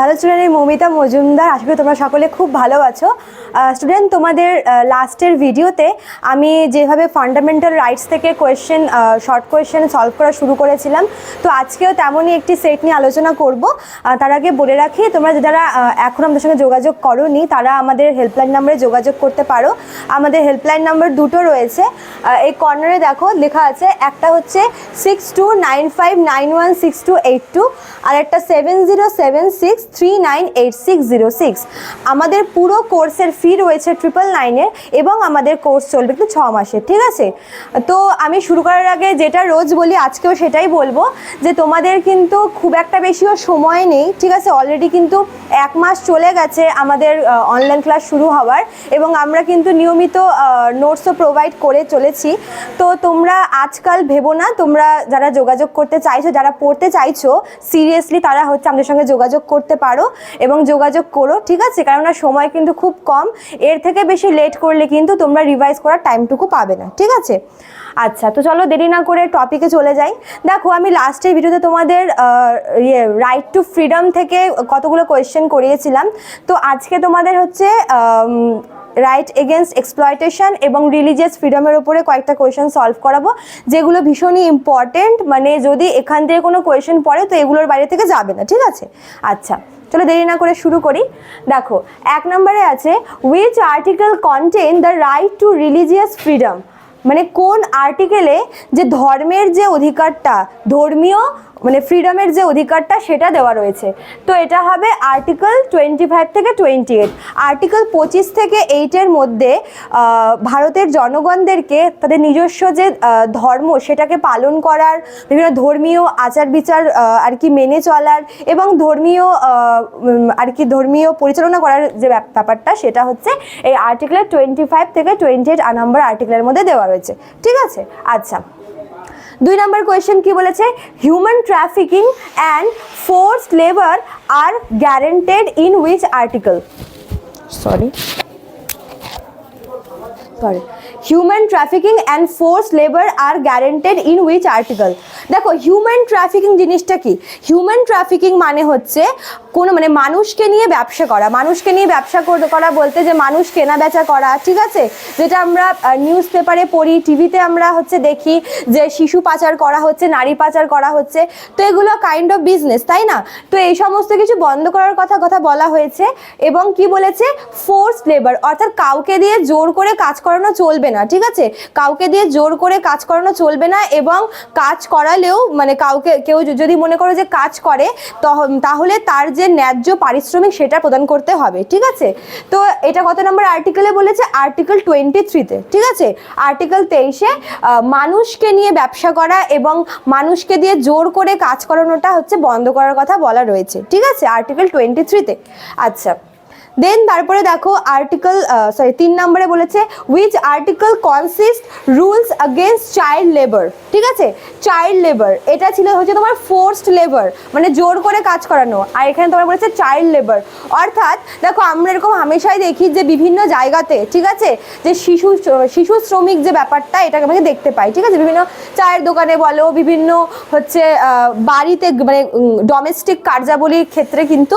Hello student Moumita Majumdar, আশা করি তোমরা সকলে খুব ভালো আছো। স্টুডেন্ট তোমাদের লাস্টের ভিডিওতে আমি যেভাবে ফান্ডামেন্টাল রাইটস থেকে কোয়েশ্চেন শর্ট কোয়েশ্চেন সলভ করা শুরু করেছিলাম, তো আজকেও তেমনই একটি সেট নিয়ে আলোচনা করব। তার আগে বলে রাখি, তোমরা যারা এখন আমাদের সঙ্গে যোগাযোগ করোনি, তারা আমাদের হেল্পলাইন নাম্বারে যোগাযোগ করতে পারো। আমাদের হেল্পলাইন নাম্বার দুটো রয়েছে। এই কর্নারে দেখো, লেখা আছে, একটা হচ্ছে six two nine five nine one six two eight two আর একটা seven zero seven six three nine eight six zero six আমাদের পুরো কোর্সের ফি রয়েছে ট্রিপল নাইনের এবং আমাদের কোর্স চলবে কিন্তু ছ মাসের ঠিক আছে? তো আমি শুরু করার আগে যেটা রোজ বলি, আজকেও সেটাই বলব যে তোমাদের কিন্তু খুব একটা বেশিও সময় নেই, ঠিক আছে? অলরেডি কিন্তু এক মাস চলে গেছে আমাদের অনলাইন ক্লাস শুরু হওয়ার এবং আমরা কিন্তু নিয়মিত নোটসও প্রোভাইড করে চলেছি। তো তোমরা আজকাল ভেবো না, তোমরা যারা যোগাযোগ করতে চাইছো, যারা পড়তে চাইছো সিরিয়াসলি তারা হচ্ছে আমাদের সঙ্গে যোগাযোগ করতে পারো এবং যোগাযোগ করো, ঠিক আছে? কেননা সময় কিন্তু খুব কম। এর থেকে বেশি লেট করলে কিন্তু তোমরা রিভাইজ করার টাইমটুকু পাবে না, ঠিক আছে? আচ্ছা তো চলো দেরি না করে টপিকে চলে যাই। দেখো, আমি লাস্টের ভিডিওতে তোমাদের ইয়ে রাইট টু ফ্রিডম থেকে কতগুলো কোয়েশ্চেন করিয়েছিলাম। তো আজকে তোমাদের হচ্ছে রাইট এগেনস্ট এক্সপ্লয়টেশন এবং রিলিজিয়াস ফ্রিডমের উপরে কয়েকটা কোয়েশন সলভ করাবো, যেগুলো ভীষণই ইম্পর্টেন্ট মানে যদি এখান থেকে কোনো কোয়েশন পড়ে তো এগুলোর বাইরে থেকে যাবে না, ঠিক আছে? আচ্ছা চলো দেরি না করে শুরু করি। দেখো, এক নম্বরে আছে which article contain the right to religious freedom মানে কোন আর্টিকেলে যে ধর্মের যে অধিকারটা, ধর্মীয় মানে ফ্রিডমের যে অধিকারটা সেটা দেওয়া রয়েছে। তো এটা হবে আর্টিকেল টোয়েন্টি ফাইভ থেকে টোয়েন্টি এইট আর্টিকেল পঁচিশ থেকে এইটের মধ্যে ভারতের জনগণদেরকে তাদের নিজস্ব যে ধর্ম সেটাকে পালন করার, বিভিন্ন ধর্মীয় আচার বিচার আর কি মেনে চলার এবং ধর্মীয় আর কি ধর্মীয় পরিচালনা করার যে ব্যাপারটা সেটা হচ্ছে এই আর্টিকেলের টোয়েন্টি ফাইভ থেকে টোয়েন্টি এইট নাম্বার আর্টিকেলের মধ্যে দেওয়া রয়েছে। ঠিক আছে? আচ্ছা। দুই নম্বর কোয়েশ্চেন কি বলেছে? Human trafficking and force labour R guaranteed in which article sorry sorry human trafficking and force labour R guaranteed in which article দেখো হিউম্যান ট্রাফিকিং জিনিসটা কি? হিউম্যান ট্রাফিকিং মানে হচ্ছে কোনো মানে মানুষকে নিয়ে ব্যবসা করা। মানুষকে নিয়ে ব্যবসা করা বলতে যে মানুষ কেনা বেচা করা, ঠিক আছে? যেটা আমরা নিউজ পেপারে পড়ি টিভিতে আমরা হচ্ছে দেখি যে শিশু পাচার করা হচ্ছে, নারী পাচার করা হচ্ছে। তো এগুলো কাইন্ড অফ বিজনেস তাই না? তো এই সমস্ত কিছু বন্ধ করার কথা কথা বলা হয়েছে এবং কি বলেছে? ফোর্স লেবার অর্থাৎ কাউকে দিয়ে জোর করে কাজ করানো চলবে না, ঠিক আছে? কাউকে দিয়ে জোর করে কাজ করানো চলবে না এবং কাজ করালেও মানে কাউকে, কেউ যদি মনে করো যে কাজ করে, তহ- তাহলে তার যে ন্যায্য পারিশ্রমিক সেটা প্রদান করতে হবে, ঠিক আছে? তো এটা কত নম্বর আর্টিকেলে বলেছে? আর্টিকেল টোয়েন্টি থ্রিতে ঠিক আছে? আর্টিকেল তেইশে মানুষকে নিয়ে ব্যবসা করা এবং মানুষকে দিয়ে জোর করে কাজ করানোটা হচ্ছে বন্ধ করার কথা বলা রয়েছে, ঠিক আছে? আর্টিকেল টোয়েন্টি থ্রিতে আচ্ছা। দেন তারপরে দেখো আর্টিকেল সরি তিন নম্বরে বলেছে which article consist rules against child labour ঠিক আছে? চাইল্ড লেবার এটা ছিল হচ্ছে তোমার ফোর্সড লেবার মানে জোর করে কাজ করানো। আর এখানে তোমার বলেছে চাইল্ড লেবার অর্থাৎ, দেখো আমরা এরকম হামেশাই দেখি যে বিভিন্ন জায়গাতে, ঠিক আছে? যে শিশু শিশু শ্রমিক যে ব্যাপারটা, এটাকে আমাকে দেখতে পাই, ঠিক আছে? বিভিন্ন চায়ের দোকানে বলো, বিভিন্ন হচ্ছে বাড়িতে মানে ডোমেস্টিক কার্যাবলীর ক্ষেত্রে কিন্তু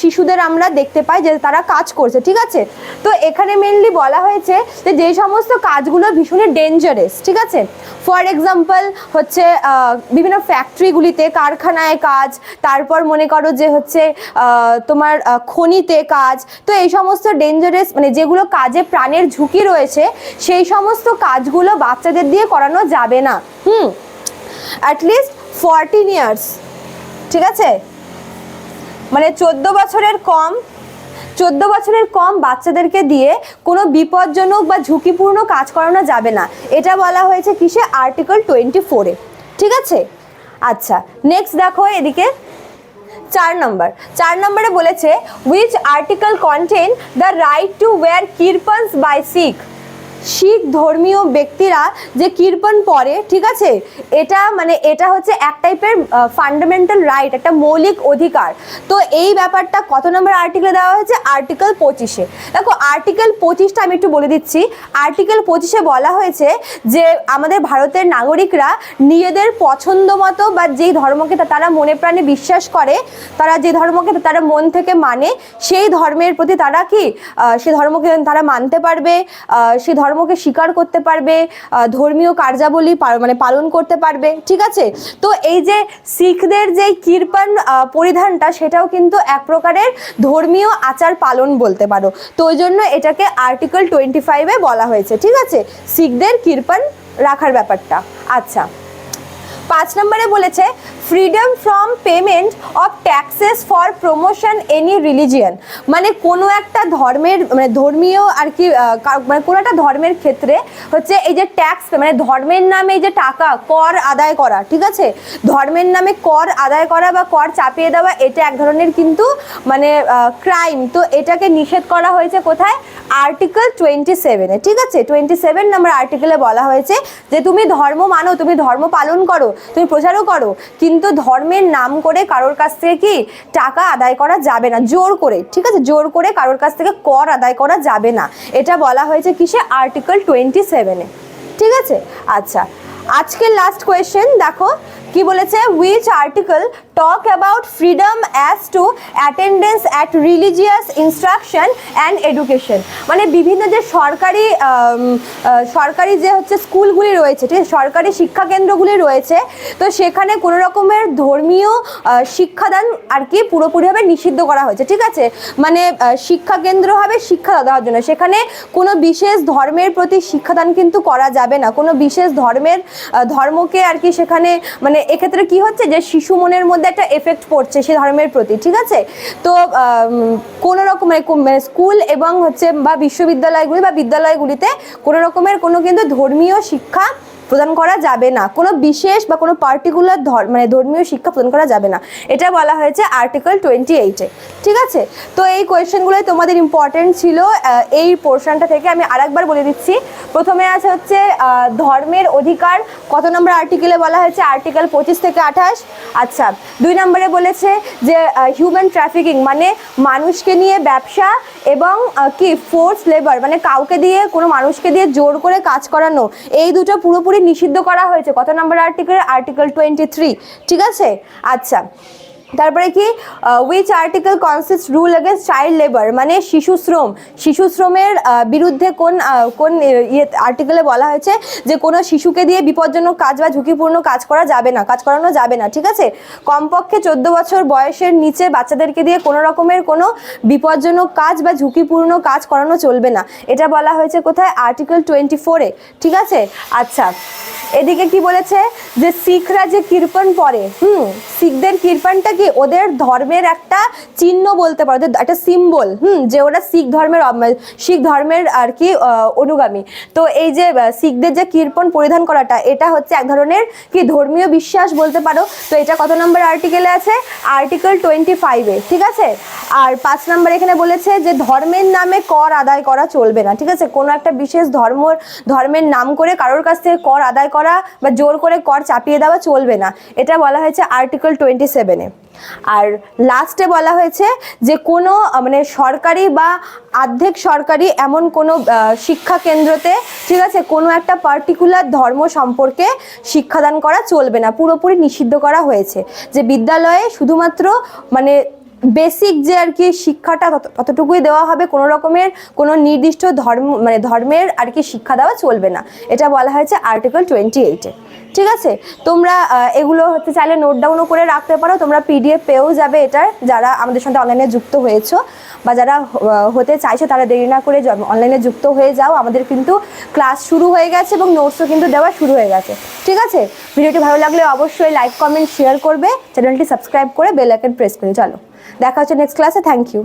শিশুদের আমরা দেখতে পাই যে তারা কাজ করছে, ঠিক আছে? তো এখানে মেনলি বলা হয়েছে যে যে সমস্ত কাজগুলো ভীষণই ডেঞ্জারাস ঠিক আছে? ফর এক্সাম্পল হচ্ছে বিভিন্ন ফ্যাক্টরিগুলিতে কারখানায় কাজ, তারপর মনে করো যে হচ্ছে তোমার খনিতে কাজ, তো এই সমস্ত ডেঞ্জারাস মানে যেগুলো কাজে প্রাণের ঝুঁকি রয়েছে, সেই সমস্ত কাজগুলো বাচ্চাদের দিয়ে করানো যাবে না। হুম? অ্যাটলিস্ট ফরটিন ইয়ার্স ঠিক আছে? মানে চোদ্দ বছরের কম চোদ্দ বছরের কম বাচ্চাদেরকে দিয়ে কোনো বিপজ্জনক বা ঝুঁকিপূর্ণ কাজ করানো যাবে না। এটা বলা হয়েছে কিসে? আর্টিকেল টোয়েন্টি ফোরে ঠিক আছে? আচ্ছা নেক্সট দেখো এদিকে। চার নম্বর। চার নম্বরে বলেছে which article contain the right to wear kirpans by Sikh Sikh ধর্মীয় ব্যক্তিরা যে কীর্তন পড়ে, ঠিক আছে? এটা মানে এটা হচ্ছে এক টাইপের ফান্ডামেন্টাল রাইট একটা মৌলিক অধিকার। তো এই ব্যাপারটা কত নম্বর আর্টিকেলে দেওয়া হয়েছে? আর্টিকেল পঁচিশে। দেখো আর্টিকেল পঁচিশটা আমি একটু বলে দিচ্ছি। আর্টিকেল পঁচিশে বলা হয়েছে যে আমাদের ভারতের নাগরিকরা নিজেদের পছন্দ মতো বা যেই ধর্মকে তারা মনে প্রাণে বিশ্বাস করে, তারা যে ধর্মকে তারা মন থেকে মানে সেই ধর্মের প্রতি তারা কি সে ধর্মকে তারা মানতে পারবে সে ধর্মকে স্বীকার করতে পারবে ধর্মীয় কার্যাবলী মানে পালন করতে পারবে, ঠিক আছে? তো এই যে শিখদের যে কীর্পান পরিধানটা, সেটাও কিন্তু এক প্রকারের ধর্মীয় আচার পালন বলতে পারো। তো ওই জন্য এটাকে আর্টিকেল টোয়েন্টি ফাইভে বলা হয়েছে, ঠিক আছে? শিখদের কীর্পান রাখার ব্যাপারটা। আচ্ছা। পাঁচ নম্বরে বলেছে freedom from payment of taxes for promotion any religion মানে কোনো একটা ধর্মের মানে ধর্মীয় আর কি মানে কোনো একটা ধর্মের ক্ষেত্রে হচ্ছে এই যে ট্যাক্স মানে ধর্মের নামে এই যে টাকা, কর আদায় করা, ঠিক আছে? ধর্মের নামে কর আদায় করা বা কর চাপিয়ে দেওয়া, এটা এক ধরনের কিন্তু মানে ক্রাইম তো এটাকে নিষেধ করা হয়েছে কোথায়? আর্টিকেল টোয়েন্টি সেভেনে ঠিক আছে? টোয়েন্টি সেভেন নাম্বার আর্টিকেলে বলা হয়েছে যে, তুমি ধর্ম মানো, তুমি ধর্ম পালন করো তুমি প্রচারও করো, কিন্তু ধর্মের নাম করে কারোর কাছ থেকে কি টাকা আদায় করা যাবে না? জোর করে, ঠিক আছে? জোর করে কারোর কাছ থেকে কর আদায় করা যাবে না। এটা বলা হয়েছে কিসে? আর্টিকেল টোয়েন্টি সেভেনে ঠিক আছে? আচ্ছা আজকের লাস্ট কোয়েশ্চেন দেখো কি বলেছে? Which article talk about freedom as to attendance at religious instruction and education মানে বিভিন্ন যে সরকারি সরকারি যে হচ্ছে স্কুলগুলি রয়েছে ঠিক সরকারি শিক্ষা কেন্দ্রগুলি রয়েছে তো সেখানে কোনো রকমের ধর্মীয় শিক্ষাদান আর কি পুরোপুরিভাবে নিষিদ্ধ করা হয়েছে ঠিক আছে? মানে আহ, শিক্ষা কেন্দ্র হবে শিক্ষা দেওয়ার জন্য। সেখানে কোনো বিশেষ ধর্মের প্রতি শিক্ষাদান কিন্তু করা যাবে না। কোনো বিশেষ ধর্মের ধর্মকে আর কি সেখানে মানে এক্ষেত্রে কি হচ্ছে যে শিশু মনের মধ্যে একটা এফেক্ট পড়ছে সে ধর্মের প্রতি, ঠিক আছে? তো কোনো রকম মানে মানে স্কুল এবং হচ্ছে বা বিশ্ববিদ্যালয়গুলি বা বিদ্যালয়গুলিতে কোনো রকমের কোনো কিন্তু ধর্মীয় শিক্ষা প্রদান করা যাবে না। কোনো বিশেষ বা কোনো পার্টিকুলার মানে ধর্মীয় শিক্ষা প্রদান করা যাবে না। এটা বলা হয়েছে আর্টিকেল টোয়েন্টি এইটে ঠিক আছে? তো এই কোয়েশ্চেনগুলোই তোমাদের ইম্পর্টেন্ট ছিল। এই পোর্শনটা থেকে আমি আরেকবার বলে দিচ্ছি। প্রথমে আছে হচ্ছে ধর্মের অধিকার। কত নম্বর আর্টিকেলে বলা হয়েছে? আর্টিকেল পঁচিশ থেকে আঠাশ। আচ্ছা দুই নম্বরে বলেছে যে হিউম্যান ট্রাফিকিং মানে মানুষকে নিয়ে ব্যবসা এবং কি ফোর্স লেবার মানে কাউকে দিয়ে, কোনো মানুষকে দিয়ে জোর করে কাজ করানো। এই দুটো পুরোপুরি নিষিদ্ধ করা হয়েছে। কত নম্বর আর্টিকেল আর্টিকেল টোয়েন্টি থ্রি ঠিক আছে? আচ্ছা। তারপরে কি which article consist rule against child labour মানে শিশু শ্রম। শিশু শ্রমের বিরুদ্ধে কোন কোন ইয়ে আর্টিকেলে বলা হয়েছে যে কোনো শিশুকে দিয়ে বিপজ্জনক কাজ বা ঝুঁকিপূর্ণ কাজ করা যাবে না, কাজ করানো যাবে না, ঠিক আছে? কমপক্ষে চোদ্দ বছর বয়সের নিচে বাচ্চাদেরকে দিয়ে কোনো রকমের কোনো বিপজ্জনক কাজ বা ঝুঁকিপূর্ণ কাজ করানো চলবে না। এটা বলা হয়েছে কোথায়? আর্টিকেল টোয়েন্টি ফোরে ঠিক আছে? আচ্ছা এদিকে কি বলেছে যে শিখরা যে কীর্তন পড়ে, হুম, শিখদের কীর্তনটা কি ওদের ধর্মের একটা চিহ্ন বলতে পারো একটা সিম্বল হুম, যে ওরা শিখ ধর্মের শিখ ধর্মের আর কি অনুগামী। তো এই যে শিখদের যে কীর্তন পরিধান করাটা, এটা হচ্ছে এক ধরনের কি ধর্মীয় বিশ্বাস বলতে পারো। তো এটা কত নম্বর আর্টিকেলে আছে? আর্টিকেল টোয়েন্টি ফাইভে ঠিক আছে? আর পাঁচ নম্বর এখানে বলেছে যে ধর্মের নামে কর আদায় করা চলবে না, ঠিক আছে? কোনো একটা বিশেষ ধর্ম, ধর্মের নাম করে কারোর কাছ থেকে কর আদায় করা বা জোর করে কর চাপিয়ে দেওয়া চলবে না। এটা বলা হয়েছে আর্টিকেল টোয়েন্টি সেভেনে আর লাস্টে বলা হয়েছে যে কোনো মানে সরকারি বা আর্ধেক সরকারি এমন কোনো শিক্ষা কেন্দ্রতে, ঠিক আছে, কোনো একটা পার্টিকুলার ধর্ম সম্পর্কে শিক্ষাদান করা চলবে না। পুরোপুরি নিষিদ্ধ করা হয়েছে। যে বিদ্যালয়ে শুধুমাত্র মানে বেসিক যে আর কি শিক্ষাটা তত- ততটুকুই দেওয়া হবে, কোনো রকমের কোনো নির্দিষ্ট ধর্ম মানে ধর্মের আর কি শিক্ষা দেওয়া চলবে না। এটা বলা হয়েছে আর্টিকেল টোয়েন্টি এইটে ঠিক আছে? তোমরা এগুলো হচ্ছে চাইলে নোট ডাউনও করে রাখতে পারো। তোমরা পিডিএফ পেয়েও যাবে এটার। যারা আমাদের সাথে অনলাইনে যুক্ত হয়েছো বা যারা হতে চাইছো তারা দেরি না করে অনলাইনে যুক্ত হয়ে যাও। আমাদের কিন্তু ক্লাস শুরু হয়ে গেছে এবং নোটসও কিন্তু দেওয়া শুরু হয়ে গেছে। ঠিক আছে? ভিডিওটি ভালো লাগলে অবশ্যই লাইক কমেন্ট শেয়ার করবে। চ্যানেলটি সাবস্ক্রাইব করে বেল আইকন প্রেস করে। চলো। দেখা হচ্ছে নেক্সট ক্লাসে থ্যাংক ইউ